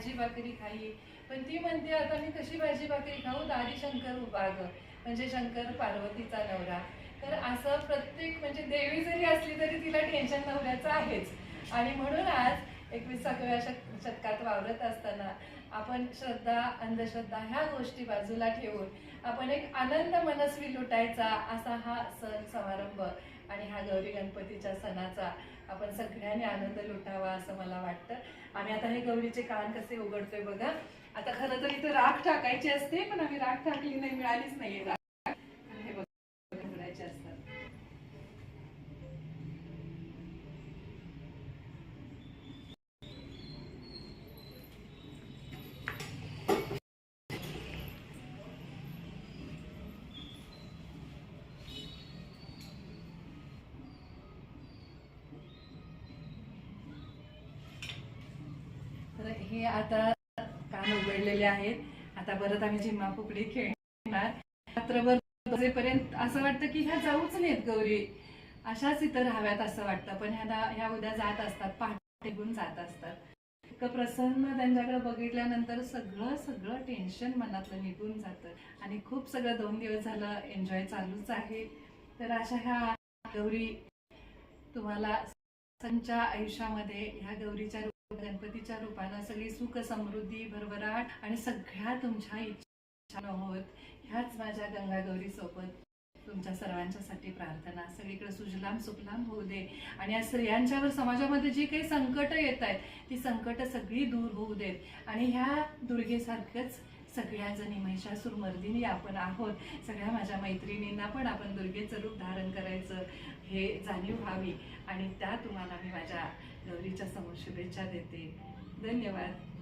भाजी भाकरी खाई. पण ती म्हणते आता मी कशी भाजी भाकरी खाऊ? दारी शंकर उभा ग म्हणजे शंकर पार्वतीचा नवरा. तर असं प्रत्येक म्हणजे देवी जरी असली तरी तिला टेन्शन नवऱ्याचं आहेच. आणि म्हणून आज एकविसाव्या शक शतकात वावरत असताना आपण श्रद्धा अंधश्रद्धा ह्या गोष्टी बाजूला ठेवून आपण एक आनंद मनस्वी लुटायचा असा हा सण समारंभ आणि हा गौरी गणपतीच्या सणाचा आपण सगळ्यांनी आनंद लुटावा असं मला वाटतं. आम्ही आता हे गौरीचे कान कसे उघडतोय बघा. आता खरं तर इथं राख टाकायची असते पण आम्ही राख टाकली नाही मिळालीच नाहीये. हे आता कान उघडलेले आहेत. आता परत आम्ही झिम्मा फुगडी खेळणार. रात्रभर वाजेपर्यंत असं वाटतं की ह्या जाऊच नाहीत गौरी. अशाच इथं राहाव्यात असं वाटतं. पण ह्या ह्या उद्या जात असतात पहाटे घेऊन जात असतात. इतकं प्रसन्न त्यांच्याकडे बघितल्यानंतर सगळं सगळं टेन्शन मनातलं निघून जातं. आणि खूप सगळं दोन दिवस झालं एन्जॉय चालूच आहे. तर अशा ह्या गौरी तुम्हाला संच्या आयुष्यामध्ये ह्या गौरीच्या गणपतीच्या रूपानं सगळी सुख समृद्धी भरभराट आणि सगळ्या तुमच्या इच्छा होत. ह्याच माझ्या गंगा गौरी सोबत तुमच्या सर्वांच्यासाठी प्रार्थना. सगळीकडे सुजलाम सुफलाम होऊ दे. आणि या स्त्रियांच्यावर समाजामध्ये जी काही संकट येत आहेत ती संकट सगळी दूर होऊ देत. आणि ह्या दुर्गेसारखंच सगळ्या जणी महिषासूर मर्दिनी आपण आहोत. सगळ्या माझ्या मैत्रिणींना पण आपण दुर्गेचं रूप धारण करायचं. हे जाणीव व्हावी आणि त्या तुम्हाला मी माझ्या गौरीच्या समोर शुभेच्छा देते. धन्यवाद.